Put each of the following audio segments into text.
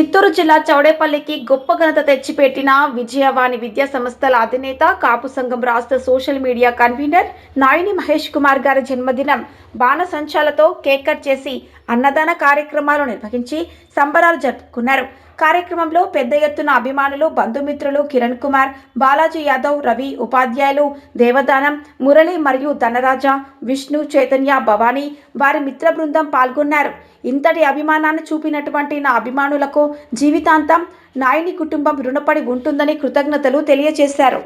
చిత్తూరు జిల్లా చౌడేపల్లికి గొప్ప ఘనత తెచ్చిపెట్టిన విజయవాణి విద్యా సంస్థల అధినేత కాపు సంఘం రాష్ట్ర social media convener Nayini Mahesh Kumar గారి జన్మదినం బాణసంచాలతో కేక్ కట్ చేసి అన్నదాన కార్యక్రమాలు నిర్వహించి సంబరాలు జరుపుకున్నారు. కార్యక్రమంలో పెద్ద ఎత్తున అభిమానులు బంధుమిత్రులు కిరణ్ కుమార్ బాలాజీ యాదవ్ రవి ఉపాధ్యాయులు దేవదానం మురళి మరియు ధనరాజ విష్ణు చైతన్య భవానీ వారి మిత్ర బృందం పాల్గొన్నారు. ఇంతటి అభిమానాన్ని చూపినటువంటి నా అభిమానులకు జీవితాంతం నాయని కుటుంబం రుణపడి ఉంటుందని కృతజ్ఞతలు తెలియజేశారు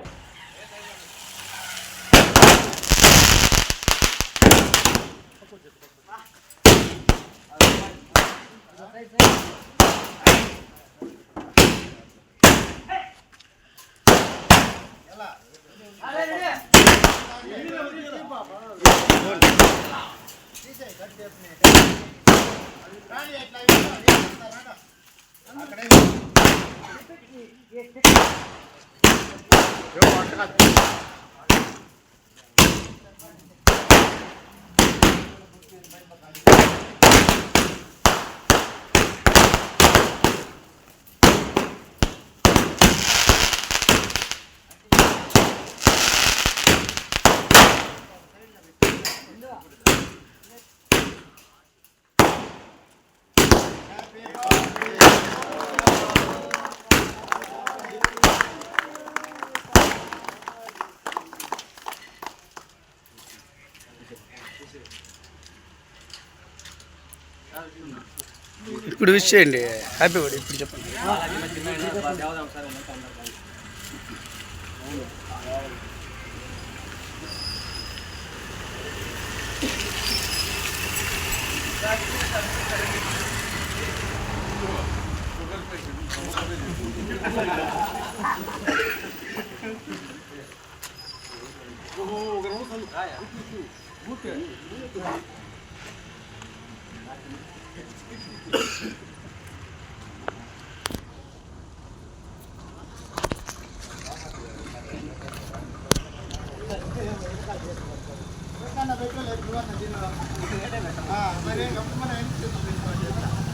అక్కడే. ఇప్పుడు విష్ చేయండి హ్యాపీ బర్త్డే ఇప్పుడు చెప్పండి Mereka nak betul lah dua nanti lah. Ah, mereka kamu mana yang kita tahu.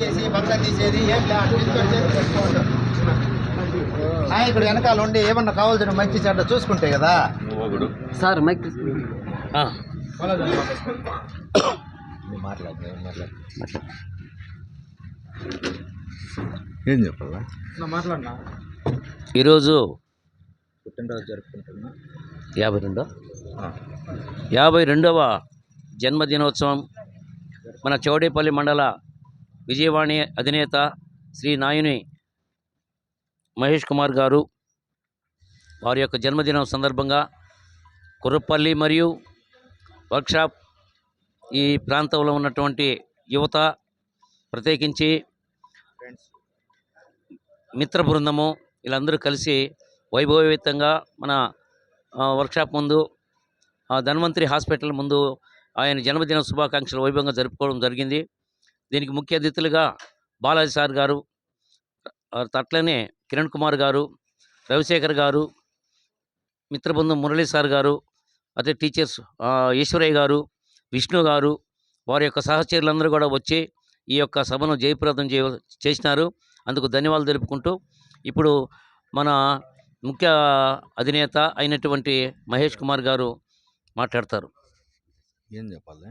చేసి బంగ్లా తీసేది ఏం. నాయకుడు వెనకాల ఉండి ఏమన్నా కావాల్సిన మంచి చెడ్డ చూసుకుంటే కదా? సార్ మైక్ మాట్లాడు ఏం చెప్పాలా? మాట్లాడినా? ఈరోజు పుట్టినరోజు జరుపుకుంటున్నా. యాభై రెండో? యాభై రెండవ జన్మదినోత్సవం. మన చౌడేపల్లి మండల విజయవాణి అధినేత శ్రీ నాయుని మహేష్ కుమార్ గారు వారి యొక్క జన్మదినం సందర్భంగా కుర్రపల్లి మరియు వర్క్షాప్ ఈ ప్రాంతంలో ఉన్నటువంటి యువత ప్రత్యేకించి మిత్ర బృందము వీళ్ళందరూ కలిసి వైభవయుతంగా మన వర్క్షాప్ ముందు ధన్వంతరి హాస్పిటల్ ముందు ఆయన జన్మదిన శుభాకాంక్షలు వైభవంగా జరుపుకోవడం జరిగింది. దీనికి ముఖ్య అతిథులుగా బాలాజీ సార్ గారు తట్లనే అట్లనే కిరణ్ కుమార్ గారు రవిశేఖర్ గారు మిత్రబృందం మురళీ సార్ గారు అదే టీచర్స్ ఈశ్వరయ్య గారు విష్ణు గారు వారి యొక్క సహచరులందరూ కూడా వచ్చి ఈ యొక్క సభను జయప్రదం చేయ చేసినారు. అందుకు ధన్యవాదాలు తెలుపుకుంటూ ఇప్పుడు మన ముఖ్య అధినేత అయినటువంటి మహేష్ కుమార్ గారు మాట్లాడతారు. ఏం చెప్పాలి?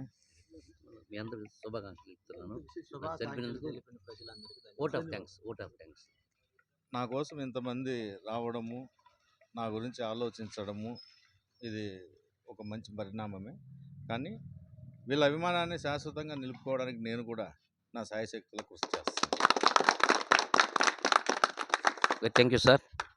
మీ అందరూ శుభాకాంక్షలు ఇస్తున్నాను జరిపినందుకు vote of thanks vote of thanks నా కోసం ఇంతమంది రావడము నా గురించి ఆలోచించడము ఇది ఒక మంచి పరిణామమే. కానీ వీళ్ళ అభిమానాన్ని శాశ్వతంగా నిలుపుకోవడానికి నేను కూడా నా సాయశక్తుల కృషి చేస్తాను. Thank you sir